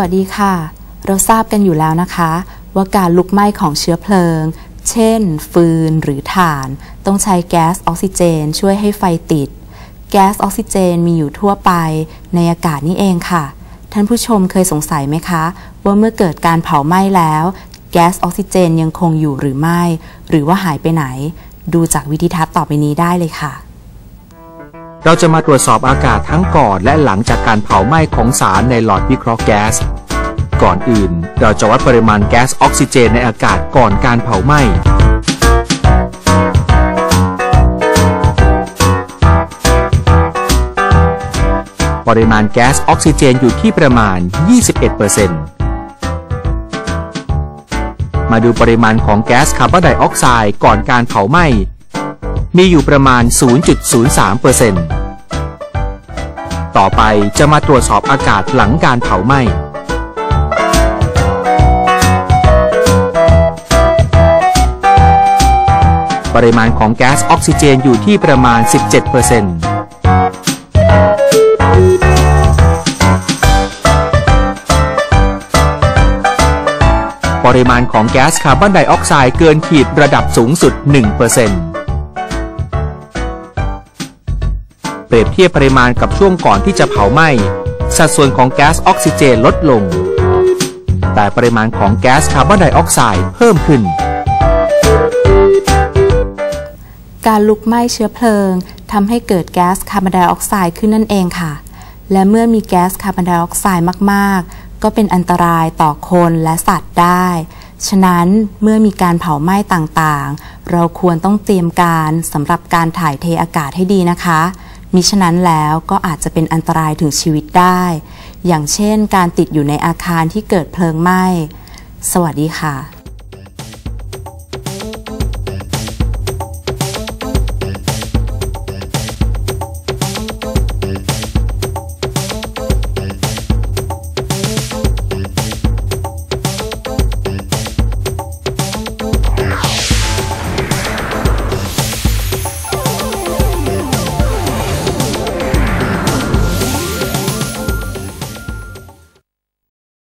วัสดีค่ะ เราทราบกันอยู่แล้วนะคะ ว่าการลุกไหม้ของเชื้อเพลิง เช่น ฟืนหรือถ่าน ต้องใช้แก๊สออกซิเจน ช่วยให้ไฟติด แก๊สออกซิเจนมีอยู่ทั่วไปในอากาศนี่เองค่ะ ท่านผู้ชมเคยสงสัยไหมคะ ว่าเมื่อเกิดการเผาไหม้แล้ว แก๊สออกซิเจนยังคงอยู่หรือไม่ หรือว่าหายไปไหน ดูจากวิธีทัศน์ต่อไปนี้ได้เลยค่ะเราจะมาตรวจสอบอากาศทั้งก่อนและหลังจากการเผาไหม้ของสารในหลอดวิเคราะห์แก๊ส ก่อนอื่น เราจะวัดปริมาณแก๊สออกซิเจนในอากาศก่อนการเผาไหม้ปริมาณแก๊สออกซิเจนอยู่ที่ประมาณ 21%มาดูปริมาณของแก๊สคาร์บอนไดออกไซด์ก่อนการเผาไหม้ มีอยู่ประมาณ 0.03%ต่อไปจะมาตรวจสอบอากาศหลังการเผาไหม้ ปริมาณของแก๊สออกซิเจนอยู่ที่ประมาณ 17%ปริมาณของแก๊สคาร์บอนไดออกไซด์เกินขีดระดับสูงสุด 1%เปรียบเทียบปริมาณกับช่วงก่อนที่จะเผาไหม้ สัดส่วนของแก๊สออกซิเจนลดลง แต่ปริมาณของแก๊สคาร์บอนไดออกไซด์เพิ่มขึ้น การลุกไหม้เชื้อเพลิงทำให้เกิดแก๊สคาร์บอนไดออกไซด์ขึ้นนั่นเองค่ะ และเมื่อมีแก๊สคาร์บอนไดออกไซด์มาก ๆ ก็เป็นอันตรายต่อคนและสัตว์ได้ ฉะนั้นเมื่อมีการเผาไหม้ต่างๆ เราควรต้องเตรียมการสำหรับการถ่ายเทอากาศให้ดีนะคะมิฉะนั้นแล้วก็อาจจะเป็นอันตรายถึงชีวิตได้ อย่างเช่น การติดอยู่ในอาคารที่เกิดเพลิงไหม้ สวัสดีค่ะ